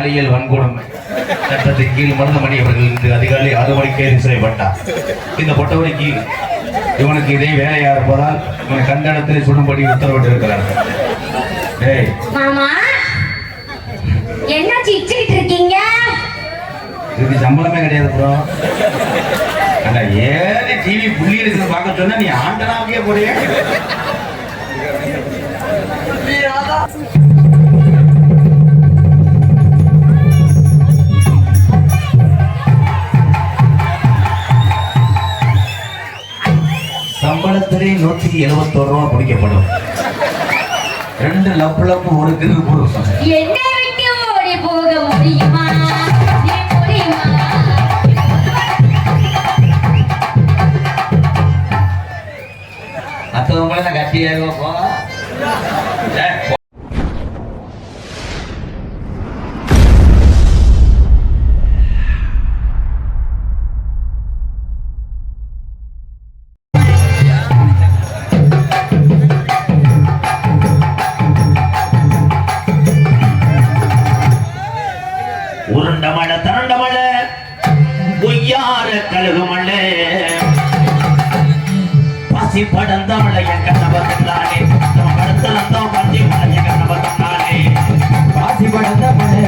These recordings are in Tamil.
பாலியல் வன்கொடுமை சட்டத்தின் கீழ் மருதமணி அவர்கள் இன்று அதிகாலை ஆறு மணிக்கு கைது செய்யப்பட்டார் இந்த பொட்டவரைக்கு இவனுக்கு இதே வேலையா இருப்பதால் இவன் கண்டனத்தில் சுடும்படி உத்தரவிட்டிருக்கிறார்கள் டேய். மாமா என்ன சிரிச்சுக்கிட்டு இருக்கீங்க? இதுக்கு சம்பளமே கிடையாது ப்ரோ. அண்ணா ஏறி டிவி புள்ளி இருக்குது பார்க்க சொன்னா நீ ஆண்டனாவே போறிய. சம்பளத்திலே நூத்தி எழுபத்தோரு ரூபா பிடிக்கப்படும் ரெண்டு லப்பு லப்பு ஒரு கிரு போடுவோம் என்னை விட்டு ஓடி போக முடியுமா? நான் கட்டியாக உருண்ட மழை. பொய்யார கழுகு பசி படந்தவள என் கண்ணபத்தானே நம்ம படத்தலந்தோம் பசி மழை கண்ணபத்தானே பாசி படந்த மழை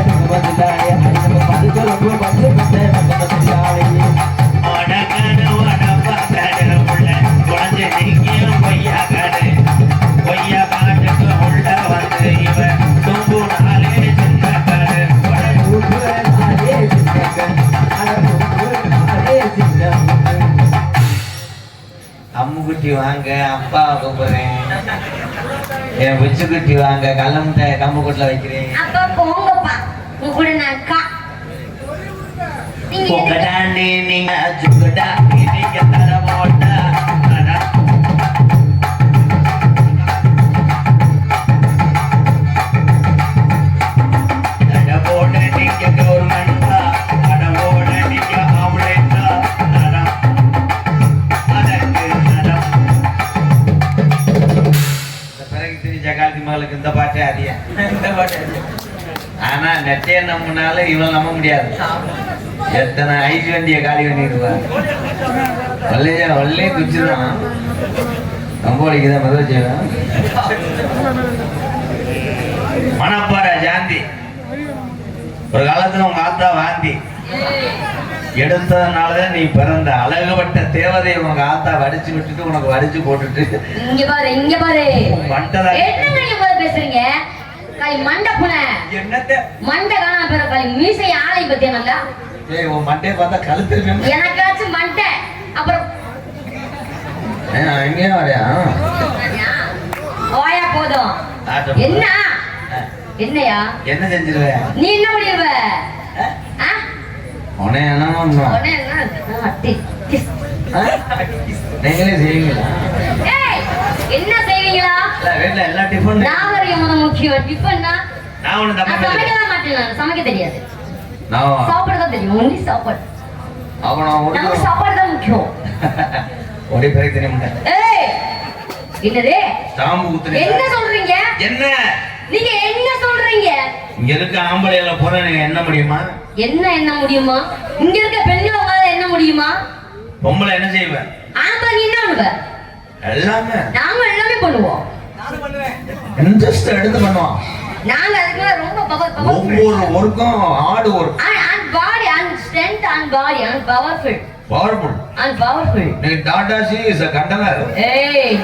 அம்முக்குட்டி வாங்க அப்பா கூப்பிடுறேன். என் பிச்சு குட்டி வாங்க கல்ல முட்டை கம்பு கூட்டில் வைக்கிறேன். அப்ப போங்கப்பா. உங்க கூட நான் அக்கா நீங்க சுக்கடா நீங்க ஆனா நெட்டையை நம்பினாலும் இவன் நம்ப முடியாது. எத்தனை ஐஸ் வண்டியை காலி பண்ணிடுவா வல்லையா வல்லே குச்சிதான். ரொம்ப வலிக்குதான் மெதுவா செய்வேன் மணப்பாறை ஜாந்தி. ஒரு காலத்துல உங்க ஆத்தா வாந்தி. எடுத்ததுனாலதான் நீ பிறந்த. அழகுபட்ட தேவதை உங்க ஆத்தா வடிச்சு விட்டுட்டு உனக்கு வடிச்சு போட்டுட்டு. இங்க பாரு இங்க பாரு. என்னங்க போய் பேசுறீங்க? காய் மண்டை புன. என்னத்த? மண்டை காணாம போற காய்? மீசை ஆளை பத்தியா நல்லா ஏய் உன் மண்டையை பார்த்தா கழுத்து எனக்காச்சும் மண்டை. அப்புறம் எங்கேயா வரையா ஓயா போதும். என்ன? என்னையா? என்ன செஞ்சிருவேன் நீ என்ன? உனே என்ன பண்ணும் நீங்களே செய்வீங்களா? வீட்டுல எல்லா டிஃபன் நாகரிகம் முதல் முக்கியம். டிஃபன்னா நான் ஒண்ணு நான் தப்பா சமைக்க சொல்லல. தான் மாட்டேன் நான். சமைக்க தெரியாது. நான் சாப்பாடு தான் தெரியும். ஒன்லி சாப்பாடு. அவனை நமக்கு சாப்பாடு தான் முக்கியம். ஒரே ஏய் என்னது. என்ன சொல்றீங்க? என்ன? நீங்க என்ன சொல்றீங்க? இங்க இருக்க ஆம்பளையில போற நீங்க என்ன முடியுமா? என்ன என்ன முடியுமா? இங்க இருக்க பெண்கள் உங்களால என்ன முடியுமா? பொம்பளை என்ன செய்வேன் ஆம்பளை என்ன பண்ணுவ? எல்லாமே. நாங்க எல்லாமே பண்ணுவோம். இன்ட்ரெஸ்ட் எடுத்து பண்ணுவான். நாங்க அதுக்கு ரொம்ப பவர் பவர் ஒவ்வொரு ஒர்க்கும் ஆடு work and body and strength and body and powerful. Powerful and powerful. நீ டாடா சி இஸ் அ கண்டனர் ஏய்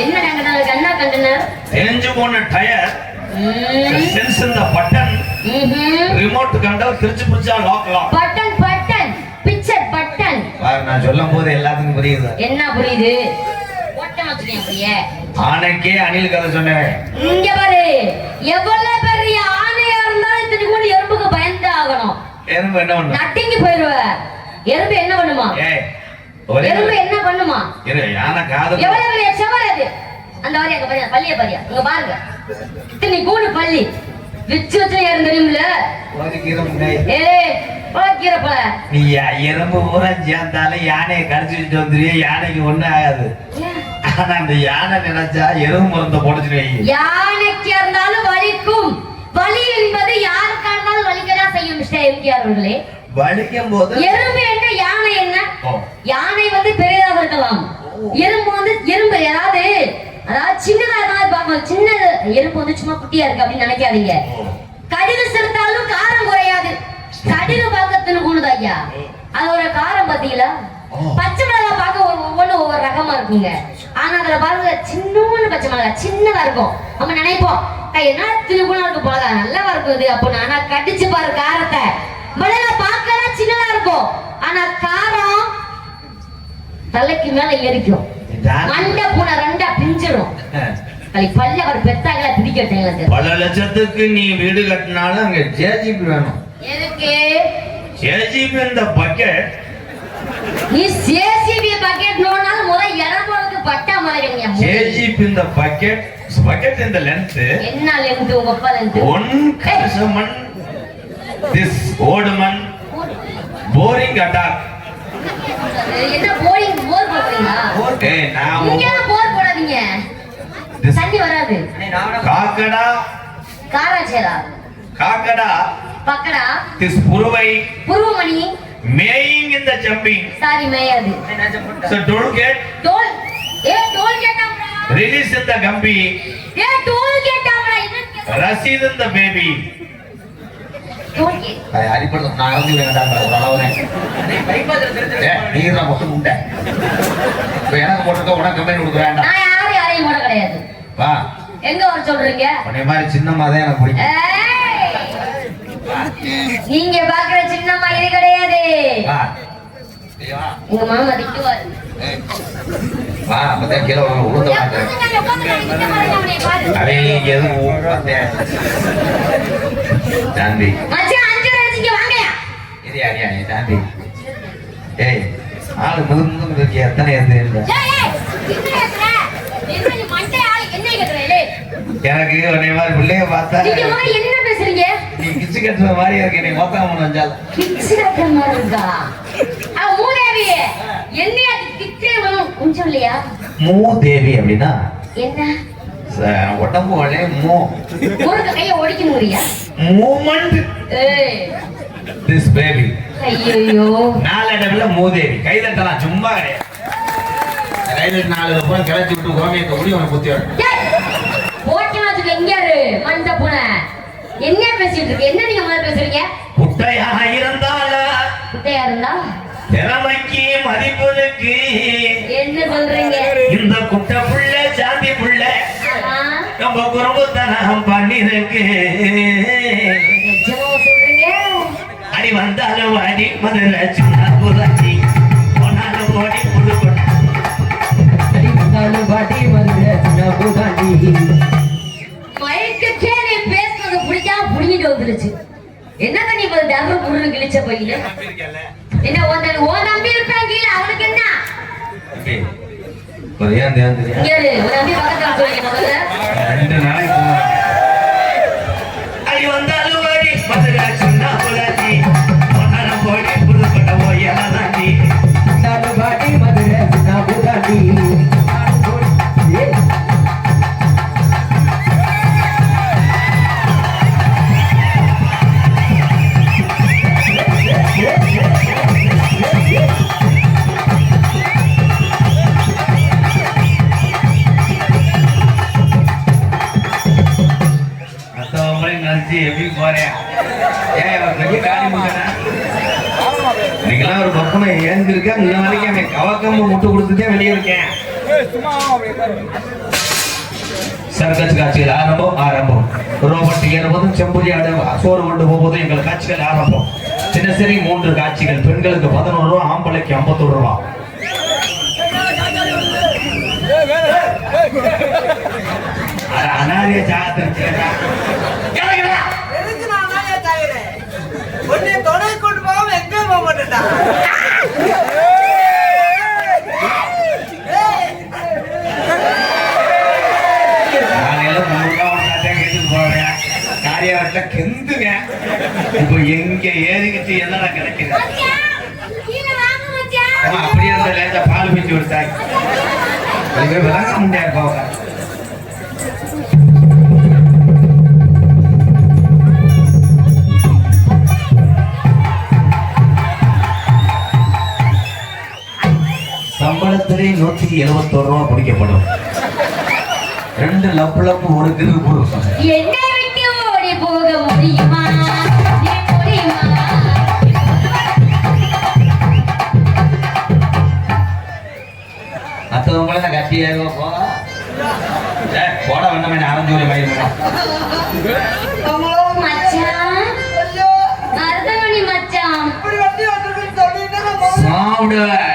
என்ன கண்டனர் கண்ணா கண்டனர் தேஞ்சு போன டயர் சென்ஸ் இந்த பட்டன் ரிமோட் கண்டல் திருச்சி பிடிச்சா lock lock button button picture button நான் சொல்லும் போது எல்லாத்துக்கும் புரியுது. என்ன புரியுது? ஒட்டம் வச்சுக்கேன் அப்படியே. ஆனைக்கே அணில் கதை சொன்னேன். இங்க பாரு எவ்வளவு பெரிய ஆணையா இருந்தாலும் இத்தனை கூட எறும்புக்கு பயந்து ஆகணும் எறும்பு என்ன பண்ணு நட்டிங்கி போயிருவ எறும்பு என்ன பண்ணுமா? எறும்பு என்ன பண்ணுமா? யானை காது எவ்வளவு பெரிய செவல் அது? அந்த வரி அங்க பாருங்க பள்ளிய பாரியா இங்க பாருங்க. இத்தனை கூடு பள்ளி விச்சு வச்சு ஏறும் தெரியுமில்ல? ஏய் பழக்கிற பழ நீ எறும்பு பூரா சேர்ந்தாலும் யானையை கடிச்சு வச்சுட்டு வந்துருவிய யானைக்கு ஒண்ணும் ஆகாது. ஆனா அந்த யானை நினைச்சா எறும்பு மருந்த போட்டுச்சு வை. யானைக்கு இருந்தாலும் வலிக்கும். வலி என்பது யாருக்கா இருந்தாலும் ஐயா எம்ஜிஆர் அவர்களே. வலிக்கும் போது எறும்பு என்ன யானை என்ன. யானை வந்து பெரியதாக இருக்கலாம். எறும்பு வந்து எறும்பு ஏதாவது அதாவது சின்னதா இருந்தாலும் பார்க்கலாம் சின்ன எறும்பு வந்து சும்மா குட்டியா இருக்கு அப்படின்னு நினைக்காதீங்க. கடுகு செலுத்தாலும் காரம் குறையாது. கடுகு பார்க்கறதுன்னு கூடுது ஐயா. அதோட காரம் பாத்தீங்களா. பச்சை மிளகாய் பார்க்க ஒவ்வொன்றும் ஒவ்வொரு ரகமா இருக்குங்க. ஆனா அதுல பாருங்க சின்னூன்னு பச்சை மிளகாய் சின்னதா இருக்கும் நம்ம நினைப்போம் "அக்கா, என்ன திருக்குணம் இருக்கு மிளகா நல்லாவா இருக்கும் இது. அப்போ ஆனா கடிச்சு பாரு காரத்தை. மிளகாய் பார்க்கலாம் சின்னதா இருக்கும் ஆனா காரம் தலைக்கு மேல எரிக்கும் மண்டை பூனை ரெண்டா பிஞ்சிடும் பல்ல அவர் பெத்தாங்களா பிடிக்கட்டேன் பல லட்சத்துக்கு நீ வீடு கட்டினாலும் அங்க ஜேஜிபி வேணும். எதுக்கு? ஜேஜிபி இந்த பக்கெட் நீ சேசிபி பக்கெட் நோனாலும் முத இடம் பட்டா மாதிரி ஜேஜிபி இந்த பக்கெட் பக்கெட் இந்த லென்த் என்ன லென்த் உங்க அப்பா லென்த் ஒன் கரிசமன் திஸ் ஓடுமன் போரிங் அட்டாக் என்ன போரிங் போர் போடுறீங்களா ஏய் நான் இங்க போர் போடாதீங்க. தண்ணி வராது. காக்கடா. காராச்சேரா காக்கடா. பக்கடா? திஸ் புருவை. புருவமணி. மேயிங் இந்த ஜம்பிங் சாரி மேயாது so don't get டோல் ஏ டோல் கேட்டாம்டா release in the கம்பி. ஏ டோல் கேட்டாம்டா என்ன ரசீது இந்த பேபி டோல் கேட் அடிப்படை நான் இறங்கி வேண்டாம் ஒரு அளவுனே நீ தான் மட்டும் உண்ட. இப்ப எனக்கு போட்டுக்க உனக்கு கம்பெனி கொடுக்க வேண்டாம். நான் யாரும் யாரையும் கூட கிடையாது. வா. எங்க வர சொல்றீங்க? உன்னை மாதிரி சின்னம்மா தான் எனக்கு பிடிக்கும். ஏய்! நீங்க பாக்குற சின்னம்மா இது கிடையாது. உங்க மாமா திட்டுவாரு. ஏய். வா அப்பதான் கீழே வாங்க அவன் எதுவும் பார்த்தேன் சாந்தி இது நீ சாந்தி ஏய் ஆளு முதுந்து இருக்கு எத்தனை ஏய் எனக்கு உன்னை மாதிரி பிள்ளைய பார்த்தா என்ன பேசுறீங்க? நீ கிச்சு கட்டுற மாதிரி இருக்கு நீ மொத்தம் மூணு அஞ்சால் கிச்சு கட்டுற மாதிரி இருக்கா அவ மூதேவி என்னையா கிச்சே கொஞ்சம் இல்லையா மூதேவி அப்படின்னா? என்ன? உடம்பு வளைய மூ. முருக கைய ஒடிக்கணுங்கிறியா மூமெண்ட். ஏய். திஸ் பேபி ஐயோ நாலடவுல மூதேவி கை தட்டலாம் சும்மா கிடையாது. கையில நாலு பூரா கிளச்சி விட்டு கோமியத்தை குத்தி மண்ட பூனை. என்ன பேசிட்டு இருக்கு? என்ன நீங்க முதல்ல பேசுறீங்க? குட்டையாக இருந்தால? குட்டையா இருந்தா? திறமைக்கு மதிப்புக்கு என்ன சொல்றீங்க? இந்த குட்டை புள்ள சாந்தி புள்ள நம்ம குடும்பத்தனம் பண்ணிருக்கு. நிஜமா சொல்றீங்க? அடி வந்தாலும் அடி மதுரை சின்ன புதாச்சி போனாலும் ஓடி புது அடி வந்தாலும் பாட்டி மதுரை சின்ன பூதாண்டி மயக்கச்சே நீ பேசுறது பிடிக்காம புடிங்கிட்டு வந்துருச்சு. என்ன நீ தர்ம புண்ணு கிழிச்ச பையில? என்ன தம்பி உன் தம்பி இருப்பான் கீழே அவனுக்கு என்ன? ஏன் தம்பி பக்கத்துல ரெண்டு நாளைக்கு இன்னைக்கெல்லாம் ஒரு ஏந்திருக்கேன் இன்ன வரைக்கும் அவன் கவக்கம்பு முட்டு கொடுத்துட்டே வெளியே இருக்கேன். சர்க்கஸ் காட்சிகள் ஆரம்பம் ஆரம்பம். ரோபோட் ஏறுவதும் செம்புலி ஆடு சோறு கொண்டு போவதும் எங்கள் காட்சிகள் ஆரம்பம். தினசரி மூன்று காட்சிகள் பெண்களுக்கு பதினோரு ரூபா ஆம்பளைக்கு ஐம்பத்தோரு ரூபா. அனாரிய அனாதைய இப்ப எங்க ஏறிக்கிட்டு என்னடா கிடைக்குது? அப்படியே பால் பிஞ்சு ஒரு தாய் விளங்க முடியாது போக சம்பளத்திலே நூத்தி எழுபத்தோரு ரூபா பிடிக்கப்படும். ரெண்டு லப்பு லப்பு ஒரு கிரு போக முடியுமா? பார்த்தவங்கள நான் கத்தி ஏறுவோம் போ. போட வேண்டாம் நான் அரைஞ்சு ஒரு பயிர் சாப்பிடுவேன்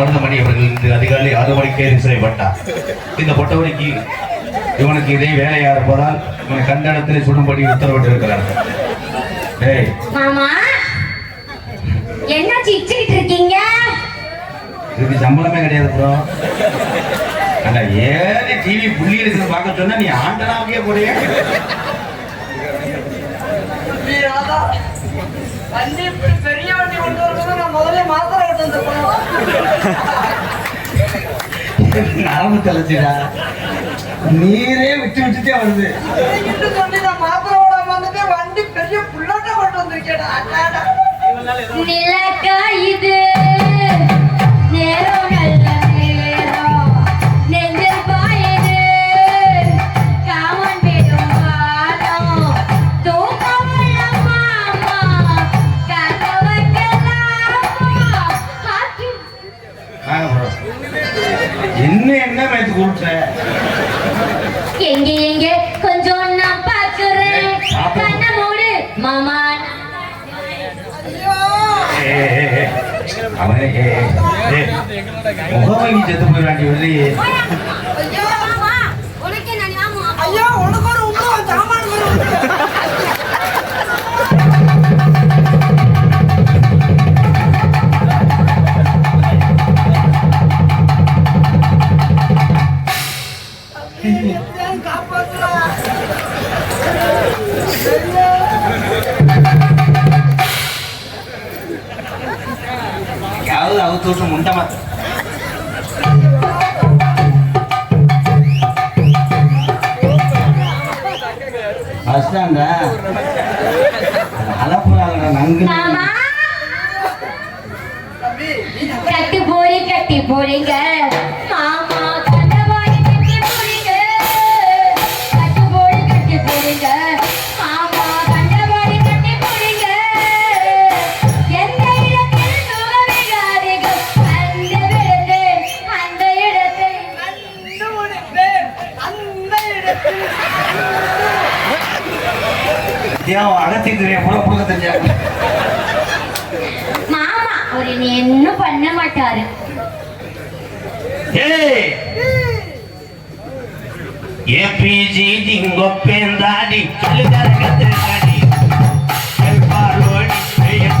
மருதமணி அவர்கள் இன்று அதிகாலை ஆறு மணிக்கே செய்யப்பட்டார் இந்த பொட்டவரைக்கு இவனுக்கு இதே வேலையா இருப்பதால் இவனை கண்ட இடத்திலே சுடும்படி உத்தரவிட்டு இருக்கிறார்கள் டேய். மாமா என்ன சிரிச்சுக்கிட்டு சம்பளமே கிடையாது ப்ரோ. அண்ணா ஏறி டிவி புள்ளி இருக்குன்னு பார்க்க சொன்னா நீ ஆண்டனாவே போறியா. பெரிய நாம தலைச்சிடா. நீரே விட்டு விட்டுட்டே வருது. வண்டி பெரிய புள்ளாட்ட கொண்டு வந்திருக்கேடா நிலக்கா இது நேரம் முகமை செத்து போயிடுவாங்க சொல்லி அவுத்து அவுத்து விட்டு முண்டை மாத்த அஷ்டாண்டா அலப்புறாங்க நங்கு கட்டி போறீங்க கட்டி போறீங்க. ஏன் அகத்தி தெரியும் போல புழுக்க தெரியா மாமா அவர் என்ன பண்ண மாட்டாரு. ஏய்! ஏபிஜி திங்கொப்பேந்தாடி சொல்லுதார கத்திரக்காடி. கல்பாரோடி பெய்யாடி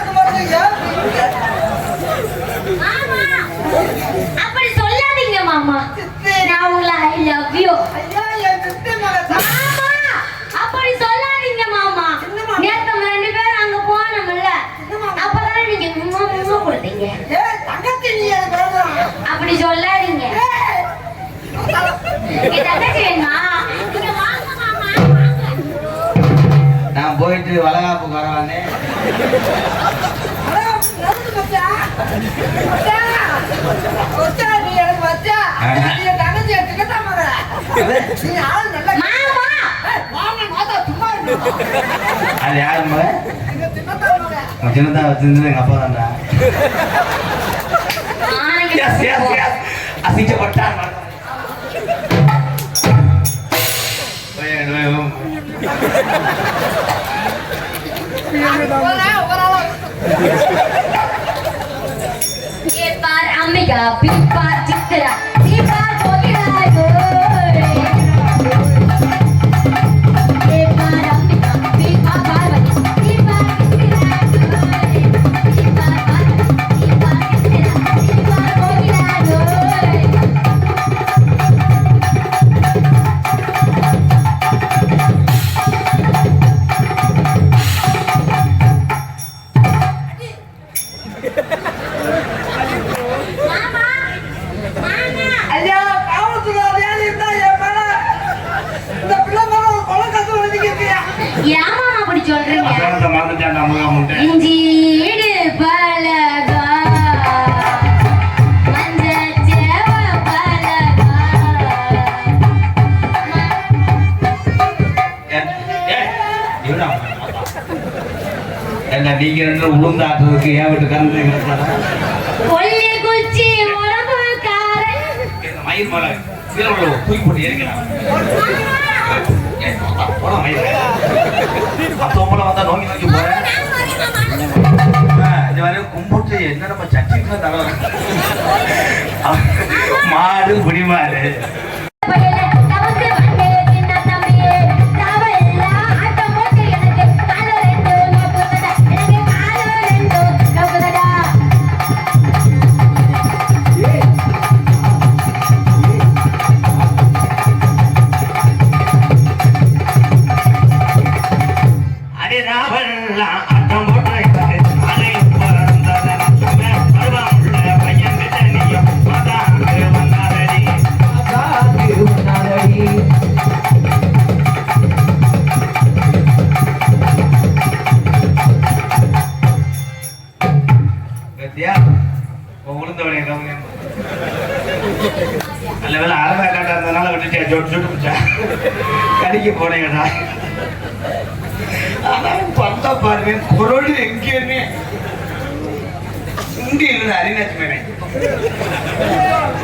அது யாரு மக சின்னதா வச்சிருந்தது எங்க ये बार हमें भी बार जितना என்ன நீங்க ரெண்டு உளுந்தாட்டுறதுக்கு ஏன் விட்டு உடம்புக்காரன் மயில் மலை உள்ள தூக்கி போட்டு மயில் வந்தா நோக்கி நோக்கி போறேன். இது வரை கும்பிட்டு என்ன நம்ம சட்டிக்கு மாடு குடிமாடு. குரல் எங்கேயுமே இங்க இல்லை அரிநாச்சு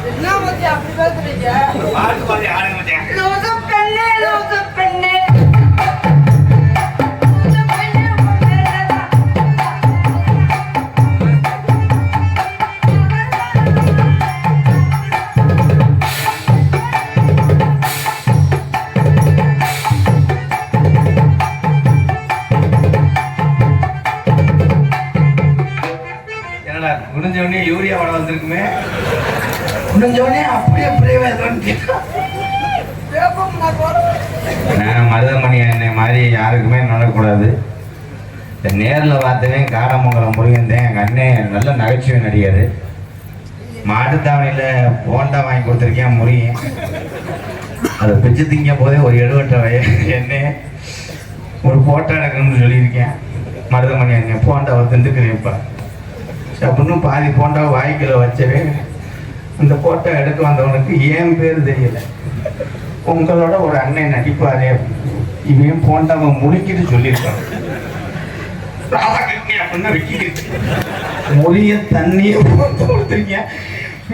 என்ன மச்சி அப்படி பேசுறீங்க? பாட்டு பாதி ஆடுங்க மச்சான் பெண்ணே, பெண்ணே. உடனே யூரியா படம் வந்திருக்குமே. முடிஞ்ச உடனே அப்படியே வேப்பம் நான் மருதமணி என்னை மாதிரி யாருக்குமே நடக்கூடாது நேரில் பார்த்தவே காரமங்கலம் முருகன் தான் எங்கள் அண்ணன் நல்ல நகைச்சுவை நடிகர். மாட்டுத்தாவணியில் போண்டா வாங்கி கொடுத்துருக்கேன் முருகன். அதை பிச்சு திங்கும் போதே ஒரு எழுவட்ட வய என்ன ஒரு போட்டோ எடுக்கணும்னு சொல்லியிருக்கேன். மருதமணி அண்ணன் போண்டாவை திண்டுக்கிறேன் இப்போ அப்படின்னு பாதி போண்டா வாய்க்கில் வச்சவே இந்த போட்டோ எடுக்க வந்தவனுக்கு ஏன் பேர் தெரியல. உங்களோட ஒரு அண்ணன் நடிப்பாரு. இவன் போண்டாவை முடிக்கிட்டு சொல்லியிருக்கான். ராதாகிருஷ்ணி முறிய தண்ணியை போட்டு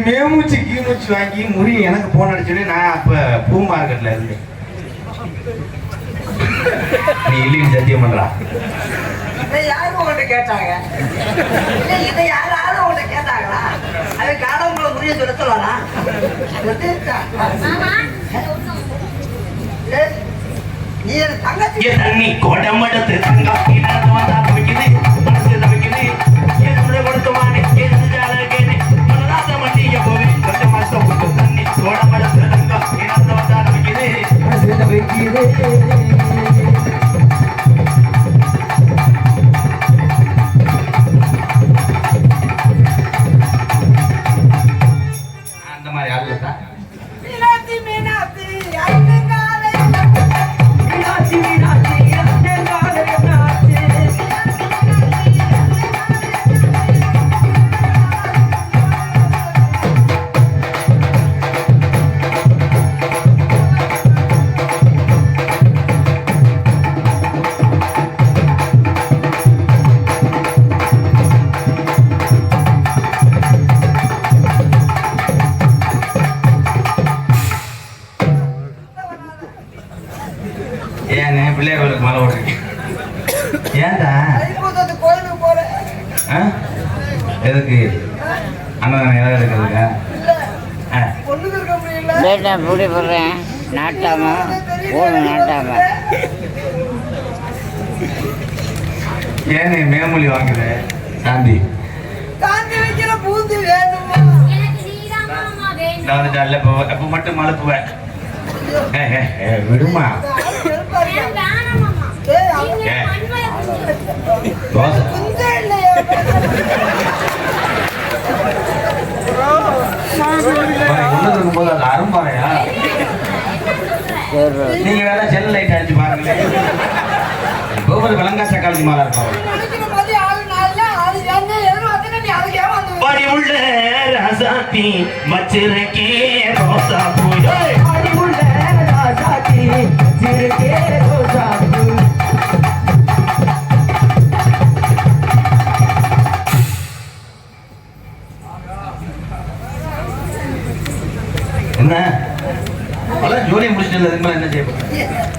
மேமூச்சு கீமூச்சு வாங்கி முறி எனக்கு போன அடிச்சுட்டு நான் அப்ப பூ மார்க்கெட்ல இருந்தேன். நீ இல்லைன்னு சத்தியம் பண்றா. இதை யாரு உங்கள்ட்ட கேட்டாங்க? இதை யாராவது உங்கள்ட்ட கேட்டாங்களா? அது காடவங்களை புரிய சொல்ல சொல்லலாம் மாமா. நீ தங்கச்சி. தண்ணி கோடமடத்து தங்கம் இல்லாத வந்தா தவிக்குது மனசு தவிக்குது ஏ சுட கொடுத்துவானே ஆ? எதுக்கு? அண்ணன் எதாவது இருக்குதுங்க? ஆ. பொண்ணுக்கு இருக்க முடியல. பேட்டா பூடி போடுறேன். நாட்டாம ஊரு நாட்டாம. ஏன் மேமொழி வாங்குற சாந்தி? காந்தி வைக்கிற பூந்தி வேணுமா? நான் அப்போ மட்டும் ஏ, விடுமா ஆளு வெறுப்பா இருக்கா? ஏய், அவன் ஏ தோசை குஞ்சே இல்லையே உள்ள இருக்கும்போது அது அரும்பாறையா நீங்க வேற செல் லைட் அடிச்சு பாருங்களேன் காலேஜ் இருப்பாங்க ஆளு படி உள்ள ரசாத்தி வச்சிருக்கே ரோசா பூ. ராசாத்தி என்ன செய்ய போறேன்